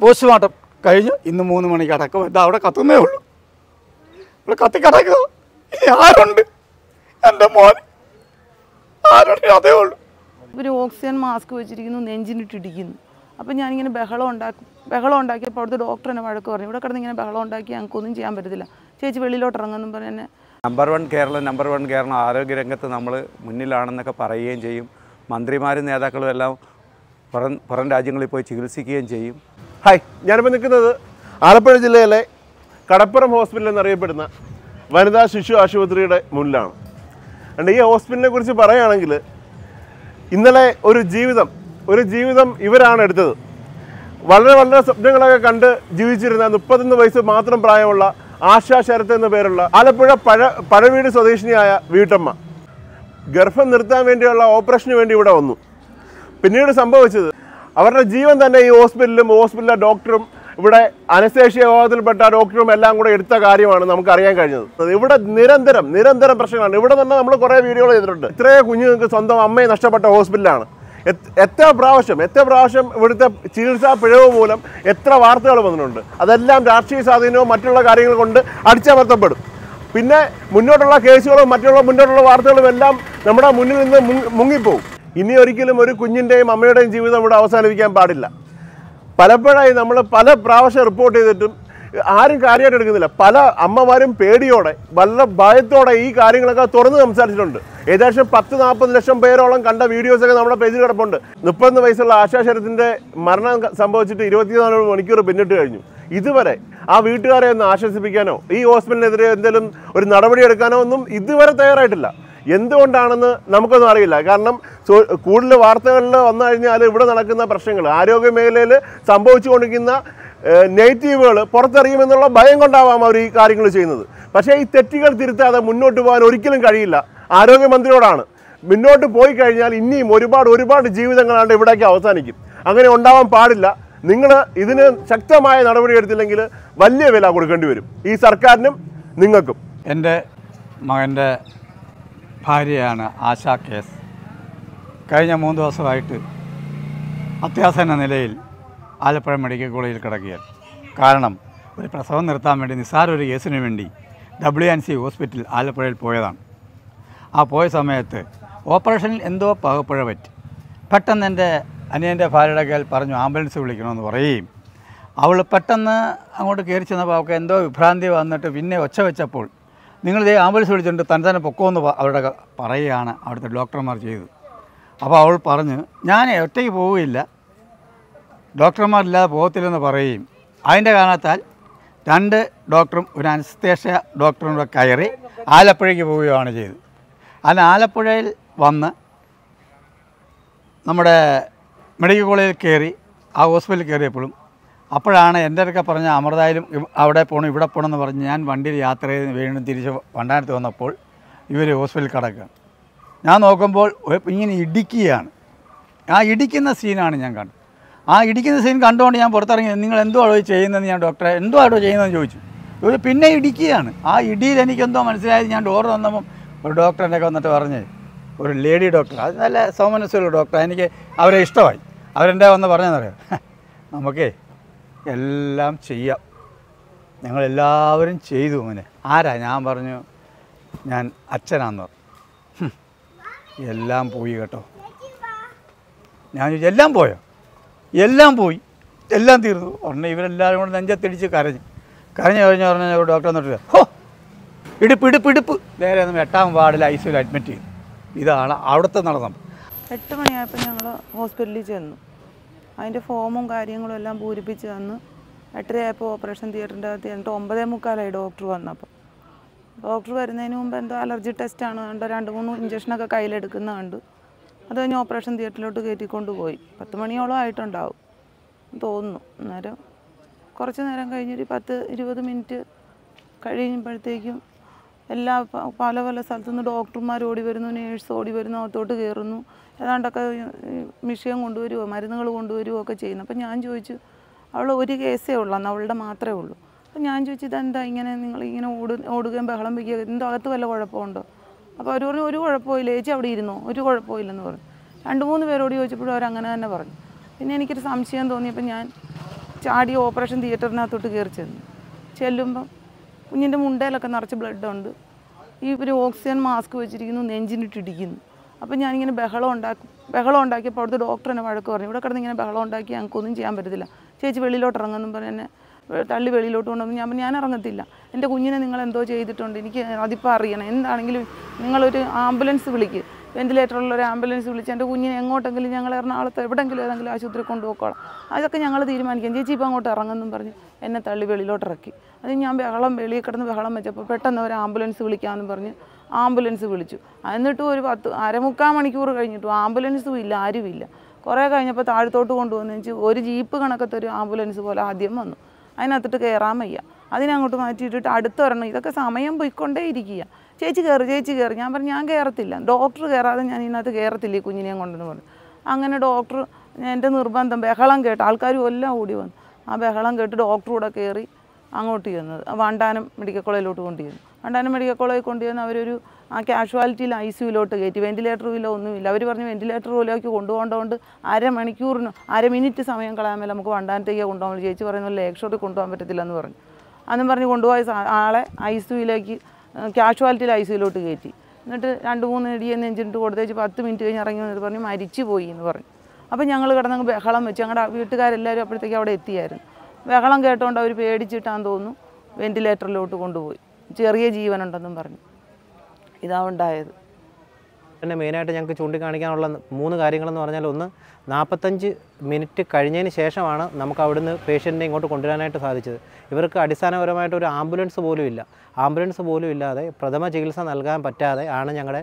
Postmortem കഴിഞ്ഞു. ഇന്ന് മൂന്ന് മണിക്ക് അടക്കം. എന്താ അവിടെ കത്തുന്നേ ഉള്ളൂ. ഇവിടെ കത്തി കിടക്കുക ഇനി ആരുണ്ട്? എന്റെ മോൻ. ആരുണ്ട്? അതേ ഉള്ളൂ. ഇവർ ഓക്സിജൻ മാസ്ക് വെച്ചിരിക്കുന്നു നെഞ്ചിനിട്ടിടിക്കുന്നു അപ്പം ഞാനിങ്ങനെ ബഹളം ഉണ്ടാക്കും. ബഹളം ഉണ്ടാക്കിയപ്പോൾ അവിടുത്തെ ഡോക്ടർ എന്നെ വഴക്ക് പറഞ്ഞു. ഇവിടെ കിടന്ന് ഇങ്ങനെ ബഹളം ഉണ്ടാക്കി ഞങ്ങൾക്കൊന്നും ചെയ്യാൻ പറ്റത്തില്ല. ചേച്ചി വെളിയിലോട്ട് ഇറങ്ങുന്നു പറഞ്ഞ് എന്നെ number one Keralam number one Keralam ആരോഗ്യ രംഗത്ത് നമ്മൾ മുന്നിലാണെന്നൊക്കെ പറയുകയും ചെയ്യും. മന്ത്രിമാരും നേതാക്കളും എല്ലാം പുറം പുറം രാജ്യങ്ങളിൽ പോയി ചികിത്സിക്കുകയും ചെയ്യും. ഹായ് ഞാനിപ്പോൾ നിൽക്കുന്നത് ആലപ്പുഴ ജില്ലയിലെ കടപ്പുറം ഹോസ്പിറ്റൽ എന്നറിയപ്പെടുന്ന വനിതാ ശിശു ആശുപത്രിയുടെ മുന്നിലാണ്. അണ്ട് ഈ ഹോസ്പിറ്റലിനെ കുറിച്ച് പറയുകയാണെങ്കിൽ ഇന്നലെ ഒരു ജീവിതം ഒരു ജീവിതം ഇവരാണ് എടുത്തത്. വളരെ വളരെ സ്വപ്നങ്ങളൊക്കെ കണ്ട് ജീവിച്ചിരുന്ന മുപ്പത്തൊന്ന് വയസ്സ് മാത്രം പ്രായമുള്ള ആശാ ശരത്ത് എന്ന പേരുള്ള ആലപ്പുഴ പഴ പഴവീട് സ്വദേശിനിയായ വീട്ടമ്മ. ഗർഭം നിർത്താൻ വേണ്ടിയുള്ള ഓപ്പറേഷന് വേണ്ടി ഇവിടെ വന്നു. പിന്നീട് സംഭവിച്ചത് അവരുടെ ജീവൻ തന്നെ ഈ ഹോസ്പിറ്റലും ഹോസ്പിറ്റലിലെ ഡോക്ടറും ഇവിടെ അനസ്തേഷ്യ വിഭാഗത്തിൽപ്പെട്ട ഡോക്ടറും എല്ലാം കൂടെ എടുത്ത കാര്യമാണ് നമുക്ക് അറിയാൻ കഴിഞ്ഞത് ഇവിടെ നിരന്തരം നിരന്തരം പ്രശ്നങ്ങളാണ്. ഇവിടെ തന്നെ നമ്മൾ കുറേ വീഡിയോകൾ ചെയ്തിട്ടുണ്ട്. ഇത്രയേ കുഞ്ഞുങ്ങൾക്ക് സ്വന്തം അമ്മയെ നഷ്ടപ്പെട്ട ഹോസ്പിറ്റലാണ് എത്ര പ്രാവശ്യം എത്ര പ്രാവശ്യം ഇവിടുത്തെ ചികിത്സാ പിഴവ് മൂലം എത്ര വാർത്തകൾ വന്നിട്ടുണ്ട്. അതെല്ലാം രാഷ്ട്രീയ സ്വാധീനവും മറ്റുള്ള കാര്യങ്ങൾ കൊണ്ട് അടിച്ചമർത്തപ്പെടും. പിന്നെ മുന്നോട്ടുള്ള കേസുകളും മറ്റുള്ള മുന്നോട്ടുള്ള വാർത്തകളും എല്ലാം നമ്മുടെ മുന്നിൽ നിന്ന് മുങ്ങിപ്പോകും ഇനി ഒരിക്കലും ഒരു കുഞ്ഞിന്റെയും അമ്മയുടെയും ജീവിതം ഇവിടെ അവസാനിപ്പിക്കാൻ പാടില്ല. പലപ്പോഴായി നമ്മൾ പല പ്രാവശ്യം റിപ്പോർട്ട് ചെയ്തിട്ടും ആരും കാര്യമായിട്ട് എടുക്കുന്നില്ല. പല അമ്മമാരും പേടിയോടെ വല്ല ഭയത്തോടെ ഈ കാര്യങ്ങളൊക്കെ തുറന്ന് സംസാരിച്ചിട്ടുണ്ട്. ഏകദേശം പത്ത് നാൽപ്പത് ലക്ഷം പേരോളം കണ്ട വീഡിയോസൊക്കെ നമ്മുടെ പേജിൽ കിടപ്പുണ്ട്. മുപ്പത് വയസ്സുള്ള ആശാ ശരത്തിന്റെ മരണം സംഭവിച്ചിട്ട് ഇരുപത്തിനാല് മണിക്കൂർ പിന്നിട്ട് കഴിഞ്ഞു. ഇതുവരെ ആ വീട്ടുകാരെ ഒന്ന് ആശ്വസിപ്പിക്കാനോ ഈ ഹോസ്പിറ്റലിനെതിരെ എന്തെങ്കിലും ഒരു നടപടി എടുക്കാനോ ഒന്നും ഇതുവരെ തയ്യാറായിട്ടില്ല. എന്തുകൊണ്ടാണെന്ന് നമുക്കൊന്നും അറിയില്ല. കാരണം കൂടുതൽ വാർത്തകളിൽ വന്നു കഴിഞ്ഞാൽ ഇവിടെ നടക്കുന്ന പ്രശ്നങ്ങൾ ആരോഗ്യ മേഖലയിൽ സംഭവിച്ചുകൊണ്ടിരിക്കുന്ന നെഗറ്റീവുകൾ പുറത്തറിയുമെന്നുള്ള ഭയം കൊണ്ടാവാം അവർ ഈ കാര്യങ്ങൾ ചെയ്യുന്നത്. പക്ഷേ ഈ തെറ്റുകൾ തിരുത്താതെ മുന്നോട്ട് പോകാൻ ഒരിക്കലും കഴിയില്ല. ആരോഗ്യമന്ത്രിയോടാണ്. മുന്നോട്ട് പോയി കഴിഞ്ഞാൽ ഇനിയും ഒരുപാട് ഒരുപാട് ജീവിതങ്ങളാണ്ട് ഇവിടേക്ക് അവസാനിക്കും. അങ്ങനെ ഉണ്ടാവാൻ പാടില്ല. നിങ്ങൾ ഇതിന് ശക്തമായ നടപടി എടുത്തില്ലെങ്കിൽ വലിയ വില കൊടുക്കേണ്ടി വരും. ഈ സർക്കാരിനും നിങ്ങൾക്കും. എന്റെ മകന്റെ ഭാര്യയാണ് ആശാ കേസ്. കഴിഞ്ഞ മൂന്ന് ദിവസമായിട്ട് അത്യാസന്ന നിലയിൽ ആലപ്പുഴ മെഡിക്കൽ കോളേജിൽ കിടക്കുകയാണ്. കാരണം ഒരു പ്രസവം നിർത്താൻ വേണ്ടി നിസ്സാര ഒരു കേസിന് വേണ്ടി ഡബ്ല്യു എൻ സി ഹോസ്പിറ്റൽ ആലപ്പുഴയിൽ പോയതാണ്. ആ പോയ സമയത്ത് ഓപ്പറേഷനിൽ എന്തോ പകപ്പുഴ പറ്റി. പെട്ടെന്ന് എന്റെ അനിയന്റെ ഭാര്യയുടെ കയ്യിൽ പറഞ്ഞു ആംബുലൻസ് വിളിക്കണമെന്ന് പറയുകയും അവൾ പെട്ടെന്ന് അങ്ങോട്ട് കയറി ചെന്നപ്പോൾ അവൾക്ക് എന്തോ വിഭ്രാന്തി വന്നിട്ട് പിന്നെ ഒച്ച വെച്ചപ്പോൾ നിങ്ങൾ ഇതേ ആംബുലൻസ് വിളിച്ചിട്ടുണ്ട് തന്നെ തന്നെ പൊക്കോന്ന് എന്ന് അവരുടെ പറയുകയാണ് അവിടുത്തെ ഡോക്ടർമാർ ചെയ്തു അപ്പോൾ അവൾ പറഞ്ഞ് ഞാൻ ഒറ്റയ്ക്ക് പോവുകയില്ല. ഡോക്ടർമാരില്ലാതെ പോകത്തില്ലെന്ന് പറയുകയും അതിന്റെ കാരണത്താൽ രണ്ട് ഡോക്ടറും ഒരു അനസ്തേഷ്യ ഡോക്ടറും കൂടെ കയറി ആലപ്പുഴയ്ക്ക് പോവുകയാണ് ചെയ്തത്. അതിന് ആലപ്പുഴയിൽ വന്ന് നമ്മുടെ മെഡിക്കൽ കോളേജിൽ കയറി ആ ഹോസ്പിറ്റലിൽ കയറിയപ്പോഴും അപ്പോഴാണ് എന്റെ അടുക്ക പറഞ്ഞ അമൃതായാലും അവിടെ പോകണം ഇവിടെ പോകണം എന്ന് പറഞ്ഞ് ഞാൻ വണ്ടിയിൽ യാത്ര ചെയ്ത് വീണ്ടും തിരിച്ച് വണ്ടാനത്ത് വന്നപ്പോൾ ഇവർ ഹോസ്പിറ്റലിൽ കിടക്കുകയാണ് ഞാൻ നോക്കുമ്പോൾ ഇങ്ങനെ ഇടിക്കുകയാണ്. ആ ഇടിക്കുന്ന സീനാണ് ഞാൻ കണ്ടത്. ആ ഇടിക്കുന്ന സീൻ കണ്ടുകൊണ്ട് ഞാൻ പുറത്തിറങ്ങി നിങ്ങൾ എന്തോ ഈ ചെയ്യുന്നതെന്ന് ഞാൻ ഡോക്ടറെ എന്തോ എന്തുവാണോ ചെയ്യുന്നതെന്ന് ചോദിച്ചു. ഇവർ പിന്നെ ഇടിക്കുകയാണ്. ആ ഇടിയിൽ എനിക്കെന്തോ മനസ്സിലായത് ഞാൻ ഡോർ വന്നപ്പം ഒരു ഡോക്ടറിന്റെ ഒക്കെ വന്നിട്ട് പറഞ്ഞ് ഒരു ലേഡി ഡോക്ടർ അത് നല്ല സൗമനസ്സുള്ള ഡോക്ടർ എനിക്ക് അവരെ ഇഷ്ടമായി. അവരെന്റെ വന്ന് പറഞ്ഞതെന്നറിയാം? നമുക്കേ എല്ലാം ചെയ്യാം. ഞങ്ങളെല്ലാവരും ചെയ്തു അങ്ങനെ ആരാ? ഞാൻ പറഞ്ഞു ഞാൻ അച്ഛനാന്ന് എല്ലാം പോയി കേട്ടോ. ഞാൻ ചോദിച്ചു എല്ലാം പോയോ? എല്ലാം പോയി. എല്ലാം തീർന്നു. ഉടനെ ഇവരെല്ലാവരും കൂടെ നെഞ്ചത്തിടിച്ച് കരഞ്ഞു. കരഞ്ഞു കഴിഞ്ഞ് പറഞ്ഞ ഡോക്ടർ എന്നിട്ട് ഹോ! ഇടുപ്പ് ഇടുപ്പ് ഇടുപ്പ്. നേരെ ഒന്നും എട്ടാം വാർഡിൽ ഐ സിയിൽ അഡ്മിറ്റ് ചെയ്തു. ഇതാണ് അവിടുത്തെ നടന്നത് എട്ട് മണിയായപ്പോൾ ഞങ്ങൾ ഹോസ്പിറ്റലിൽ ചെന്നു. അതിന്റെ ഫോമും കാര്യങ്ങളും എല്ലാം പൂരിപ്പിച്ച് തന്ന് എട്ടരയായപ്പോൾ ഓപ്പറേഷൻ തിയേറ്ററിന്റെ അകത്ത് എന്നിട്ട് ഒമ്പതേ മുക്കാലായി ഡോക്ടർ വന്നപ്പോൾ. ഡോക്ടർ വരുന്നതിന് മുമ്പ് എന്തോ അലർജി ടെസ്റ്റാണ് കണ്ടോ രണ്ട് മൂന്ന് ഇഞ്ചക്ഷനൊക്കെ കയ്യിലെടുക്കുന്ന കണ്ട് അത് കഴിഞ്ഞ് ഓപ്പറേഷൻ തിയേറ്ററിലോട്ട് കയറ്റിക്കൊണ്ട് പോയി പത്ത് മണിയോളം ആയിട്ടുണ്ടാവും തോന്നുന്നു. അന്നേരം കുറച്ച് നേരം കഴിഞ്ഞൊരു പത്ത് ഇരുപത് മിനിറ്റ് കഴിയുമ്പോഴത്തേക്കും എല്ലാ പല പല സ്ഥലത്തുനിന്ന് ഡോക്ടർമാർ ഓടി വരുന്നു നേഴ്സ് ഓടി വരുന്നു അകത്തോട്ട് കയറുന്നു. ഏതാണ്ടൊക്കെ മിഷ്യൻ കൊണ്ടുവരുമോ മരുന്നുകൾ കൊണ്ടുവരുമോ ഒക്കെ ചെയ്യുന്നു. അപ്പം ഞാൻ ചോദിച്ചു അവൾ ഒരു കേസേ ഉള്ളൂ അന്ന് അവളുടെ മാത്രമേ ഉള്ളൂ. അപ്പം ഞാൻ ചോദിച്ചു ഇതെന്താ ഇങ്ങനെ നിങ്ങൾ ഇങ്ങനെ ഓട് ഓടുകയും ബഹളം വയ്ക്കുക എന്തോ അകത്ത് വല്ല കുഴപ്പമുണ്ടോ? അപ്പോൾ അവർ പറഞ്ഞു ഒരു കുഴപ്പമില്ല ചേച്ചി അവിടെ ഇരുന്നോ ഒരു കുഴപ്പമില്ലെന്ന് പറഞ്ഞു. രണ്ട് മൂന്ന് പേരോട് ചോദിച്ചപ്പോഴും അവരങ്ങനെ തന്നെ പറഞ്ഞു. പിന്നെ എനിക്കൊരു സംശയം തോന്നിയപ്പോൾ ഞാൻ ചാടി ഓപ്പറേഷൻ തിയേറ്ററിനകത്തോട്ട് കയറി ചെന്നു. ചെല്ലുമ്പം കുഞ്ഞിന്റെ മുണ്ടയിലൊക്കെ നിറച്ച് ബ്ലഡ് ഉണ്ട് ഈ ഒരു ഓക്സിജൻ മാസ്ക് വെച്ചിരിക്കുന്നു നെഞ്ചിനിട്ടിടിക്കുന്നു അപ്പം ഞാനിങ്ങനെ ബഹളം ഉണ്ടാക്കി ബഹളം ഉണ്ടാക്കിയപ്പോൾ അവിടുത്തെ ഡോക്ടർ എന്നെ വഴക്ക് പറഞ്ഞു. ഇവിടെ കിടന്ന് ഇങ്ങനെ ബഹളം ഉണ്ടാക്കി ഞങ്ങൾക്കൊന്നും ചെയ്യാൻ പറ്റത്തില്ല. ചേച്ചി വെളിയിലോട്ട് ഇറങ്ങുന്നു പറഞ്ഞ് എന്നെ തള്ളി വെളിയിലോട്ട് കൊണ്ടുവന്നു. ഞാൻ ഞാൻ ഇറങ്ങത്തില്ല. എന്റെ കുഞ്ഞിനെ നിങ്ങൾ എന്തോ ചെയ്തിട്ടുണ്ട്. എനിക്ക് അതിപ്പം അറിയണം. എന്താണെങ്കിലും നിങ്ങളൊരു ആംബുലൻസ് വിളിക്ക്. വെന്റിലേറ്ററുള്ള ഒരു ആംബുലൻസ് വിളിച്ച് എന്റെ കുഞ്ഞിനെ എങ്ങോട്ടെങ്കിലും ഞങ്ങൾ എറണാകുളത്ത് എവിടെയെങ്കിലും ഏതെങ്കിലും ആശുപത്രി കൊണ്ടുപോക്കോളാം അതൊക്കെ ഞങ്ങൾ തീരുമാനിക്കാം ചേച്ചി ഇപ്പോൾ അങ്ങോട്ട് ഇറങ്ങുന്നു പറഞ്ഞ് എന്നെ തള്ളി വെളിയിലോട്ട് ഇറക്കി അത് ഞാൻ ബഹളം വെളിയിൽ കിടന്ന് ബഹളം വെച്ചപ്പോൾ പെട്ടെന്ന് ഒരു ആംബുലൻസ് വിളിക്കാമെന്ന് പറഞ്ഞ് ആംബുലൻസ് വിളിച്ചു. എന്നിട്ടും ഒരു പത്ത് അരമുക്കാൽ മണിക്കൂർ കഴിഞ്ഞിട്ടും ആംബുലൻസും ഇല്ല ആരുമില്ല. കുറേ കഴിഞ്ഞപ്പോൾ താഴത്തോട്ട് കൊണ്ടുവന്നു വെച്ച് ഒരു ജീപ്പ് കണക്കത്തെ ഒരു ആംബുലൻസ് പോലെ ആദ്യം വന്നു. അതിനകത്തിട്ട് കയറാൻ വയ്യ. അതിനങ്ങോട്ട് മാറ്റിയിട്ടിട്ട് അടുത്തൊരെണ്ണം. ഇതൊക്കെ സമയം പോയിക്കൊണ്ടേ ഇരിക്കുക. ചേച്ചി കയറി ചേച്ചി കയറി. ഞാൻ പറഞ്ഞു ഞാൻ കയറത്തില്ല. ഡോക്ടർ കയറാതെ ഞാൻ ഇതിനകത്ത് കയറത്തില്ല ഈ കുഞ്ഞിനെയും കൊണ്ടെന്ന് പറഞ്ഞു. അങ്ങനെ ഡോക്ടർ എന്റെ നിർബന്ധം ബഹളം കേട്ട് ആൾക്കാരും എല്ലാം ഓടി വന്നു. ആ ബഹളം കേട്ട് ഡോക്ടർ കൂടെ കയറി അങ്ങോട്ട് ചെന്നത്. വണ്ടാനം മെഡിക്കൽ കോളേജിലോട്ട് കൊണ്ടുചെന്നു. വണ്ടാനം മെഡിക്കൽ കോളേജിൽ കൊണ്ടുചെന്ന് അവരൊരു ആ കാഷ്വാലിറ്റിയിൽ ഐ സിയുലോട്ട് കയറ്റി ഇല്ല ഒന്നുമില്ല. അവർ പറഞ്ഞു വെന്റിലേറ്റർ പോലെയൊക്കെ കൊണ്ടുപോകേണ്ടതുകൊണ്ട് അരമണിക്കൂറിന് അര മിനിറ്റ് സമയം കളയാൻ മേലെ നമുക്ക് വണ്ടാനത്തേക്ക് കൊണ്ടുപോകാൻ. ചേച്ചി പറയുന്ന ലേക്ഷോട്ട് കൊണ്ടുപോകാൻ പറ്റത്തില്ലെന്ന് പറഞ്ഞു. അന്നും പറഞ്ഞ് കൊണ്ടുപോയ ആളെ ഐ സിയുയിലേക്ക് കാഷ്വാലിറ്റിയിൽ ഐ സിയുലോട്ട് കയറ്റി എന്നിട്ട് രണ്ട് മൂന്ന് ഇടിയെന്ന് എഞ്ചിനിട്ട് കൊടുത്തേച്ച് പത്ത് മിനിറ്റ് കഴിഞ്ഞ് ഇറങ്ങി വന്നിട്ട് പറഞ്ഞു മരിച്ചു പോയി എന്ന് പറഞ്ഞു. അപ്പോൾ ഞങ്ങൾ കിടന്നങ്ങ് ബഹളം വെച്ച് ഞങ്ങളുടെ വീട്ടുകാരെല്ലാവരും അപ്പോഴത്തേക്ക് അവിടെ എത്തിയായിരുന്നു. ബഹളം കേട്ടോണ്ട് അവർ പേടിച്ചിട്ടാന്ന് തോന്നുന്നു. വെന്റിലേറ്ററിലോട്ട് കൊണ്ടുപോയി. ചെറിയ ജീവനുണ്ടെന്നും പറഞ്ഞു. ഇതാ ഉണ്ടായത്. പിന്നെ മെയിനായിട്ട് ഞങ്ങൾക്ക് ചൂണ്ടിക്കാണിക്കാനുള്ള മൂന്ന് കാര്യങ്ങളെന്ന് പറഞ്ഞാൽ ഒന്ന് നാൽപ്പത്തഞ്ച് മിനിറ്റ് കഴിഞ്ഞതിന് ശേഷമാണ് നമുക്ക് അവിടുന്ന് പേഷ്യന്റിനെ ഇങ്ങോട്ട് കൊണ്ടുവരാനായിട്ട് സാധിച്ചത്. ഇവർക്ക് അടിസ്ഥാനപരമായിട്ട് ഒരു ആംബുലൻസ് പോലും ഇല്ല. ആംബുലൻസ് പോലും ഇല്ലാതെ പ്രഥമ ചികിത്സ നൽകാൻ പറ്റാതെ ആണ് ഞങ്ങളുടെ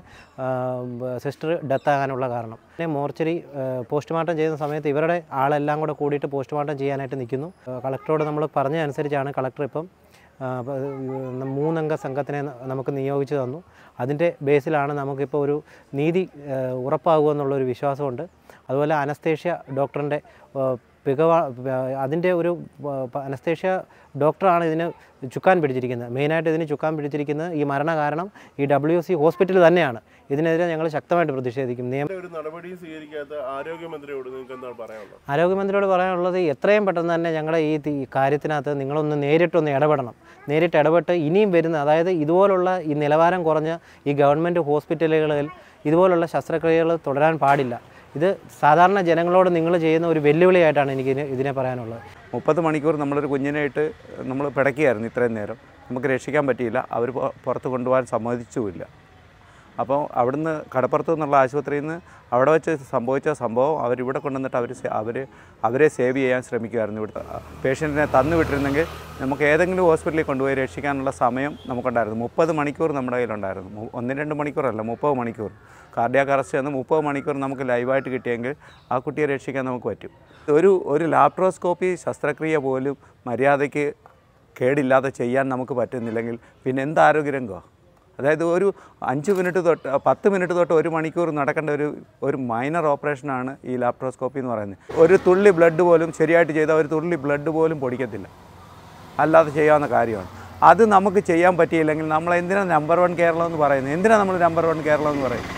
സിസ്റ്റർ ഡെത്ത് ആകാനുള്ള കാരണം. പിന്നെ മോർച്ചറി പോസ്റ്റ്മോർട്ടം ചെയ്യുന്ന സമയത്ത് ഇവരുടെ ആളെല്ലാം കൂടെ കൂടിയിട്ട് പോസ്റ്റ്മോർട്ടം ചെയ്യാനായിട്ട് നിൽക്കുന്നു. കളക്ടറോട് നമ്മൾ പറഞ്ഞതനുസരിച്ചാണ് കളക്ടർ ഇപ്പം മൂന്നംഗ സംഘത്തിനെ നമുക്ക് നിയോഗിച്ചു തന്നു. അതിന്റെ ബേസിലാണ് നമുക്കിപ്പോൾ ഒരു നീതി ഉറപ്പാകുമെന്നുള്ളൊരു വിശ്വാസമുണ്ട്. അതുപോലെ അനസ്തേഷ്യ ഡോക്ടറിന്റെ മികവ അതിന്റെ ഒരു അനസ്തേഷ്യ ഡോക്ടറാണ് ഇതിന് ചുക്കാൻ പിടിച്ചിരിക്കുന്നത്. മെയിനായിട്ട് ഇതിന് ചുക്കാൻ പിടിച്ചിരിക്കുന്നത് ഈ മരണ കാരണം ഈ ഡബ്ല്യു സി ഹോസ്പിറ്റൽ തന്നെയാണ്. ഇതിനെതിരെ ഞങ്ങൾ ശക്തമായിട്ട് പ്രതിഷേധിക്കും. നിയമം ആരോഗ്യമന്ത്രിയോട് പറയാനുള്ളത്? എത്രയും പെട്ടെന്ന് തന്നെ ഞങ്ങളുടെ ഈ കാര്യത്തിനകത്ത് നിങ്ങളൊന്ന് നേരിട്ടൊന്ന് ഇടപെടണം. നേരിട്ട് ഇടപെട്ട് ഇനിയും വരുന്ന അതായത് ഇതുപോലുള്ള ഈ നിലവാരം കുറഞ്ഞ ഈ ഗവൺമെന്റ് ഹോസ്പിറ്റലുകളിൽ ഇതുപോലുള്ള ശസ്ത്രക്രിയകൾ തുടരാൻ പാടില്ല. ഇത് സാധാരണ ജനങ്ങളോട് നിങ്ങൾ ചെയ്യുന്ന ഒരു വെല്ലുവിളിയായിട്ടാണ് എനിക്ക് ഇതിനെ- പറയാനുള്ളത്. മുപ്പത് മണിക്കൂർ നമ്മളൊരു കുഞ്ഞിനായിട്ട് നമ്മൾ പിടയ്ക്കുകയായിരുന്നു ഇത്രയും നേരം. നമുക്ക് രക്ഷിക്കാൻ പറ്റിയില്ല. അവർ പുറത്ത് കൊണ്ടുപോകാൻ സമ്മതിച്ചുമില്ല. അപ്പോൾ അവിടുന്ന് കടപ്പുറത്ത് നിന്നുള്ള ആശുപത്രിയിൽ നിന്ന് അവിടെ വെച്ച് സംഭവിച്ച സംഭവം അവരിവിടെ കൊണ്ടുവന്നിട്ട് അവർ അവർ അവരെ സേവ് ചെയ്യാൻ ശ്രമിക്കുമായിരുന്നു ഇവിടുത്തെ പേഷ്യന്റിനെ തന്നു വിട്ടിരുന്നെങ്കിൽ നമുക്ക് ഏതെങ്കിലും ഹോസ്പിറ്റലിൽ കൊണ്ടുപോയി രക്ഷിക്കാനുള്ള സമയം നമുക്കുണ്ടായിരുന്നു. മുപ്പത് മണിക്കൂർ നമ്മുടെ കയ്യിലുണ്ടായിരുന്നു. ഒന്ന് രണ്ട് മണിക്കൂറല്ല മുപ്പത് മണിക്കൂർ. കാർഡിയാക് അറസ്റ്റ് ചെന്ന് മുപ്പത് മണിക്കൂർ നമുക്ക് ലൈവായിട്ട് കിട്ടിയെങ്കിൽ ആ കുട്ടിയെ രക്ഷിക്കാൻ നമുക്ക് പറ്റും. ഒരു ഒരു ലാപ്ട്രോസ്കോപ്പി ശസ്ത്രക്രിയ പോലും മര്യാദയ്ക്ക് കേടില്ലാതെ ചെയ്യാൻ നമുക്ക് പറ്റുന്നില്ലെങ്കിൽ പിന്നെ എന്ത് ആരോഗ്യരംഗമാണ് അതായത് ഒരു അഞ്ച് മിനിറ്റ് തൊട്ട് പത്ത് മിനിറ്റ് തൊട്ട് ഒരു മണിക്കൂർ നടക്കേണ്ട ഒരു ഒരു മൈനർ ഓപ്പറേഷനാണ് ഈ ലാപ്ട്രോസ്കോപ്പി എന്ന് പറയുന്നത്. ഒരു തുള്ളി ബ്ലഡ് പോലും ശരിയായിട്ട് ചെയ്താൽ ഒരു തുള്ളി ബ്ലഡ് പോലും പൊടിക്കത്തില്ല. അല്ലാതെ ചെയ്യാവുന്ന കാര്യമാണ്. അത് നമുക്ക് ചെയ്യാൻ പറ്റിയില്ലെങ്കിൽ നമ്മൾ എന്തിനാണ് നമ്പർ വൺ കേരളം എന്ന് പറയുന്നത്? എന്തിനാണ് നമ്മൾ നമ്പർ വൺ കേരളം എന്ന് പറയുന്നത്?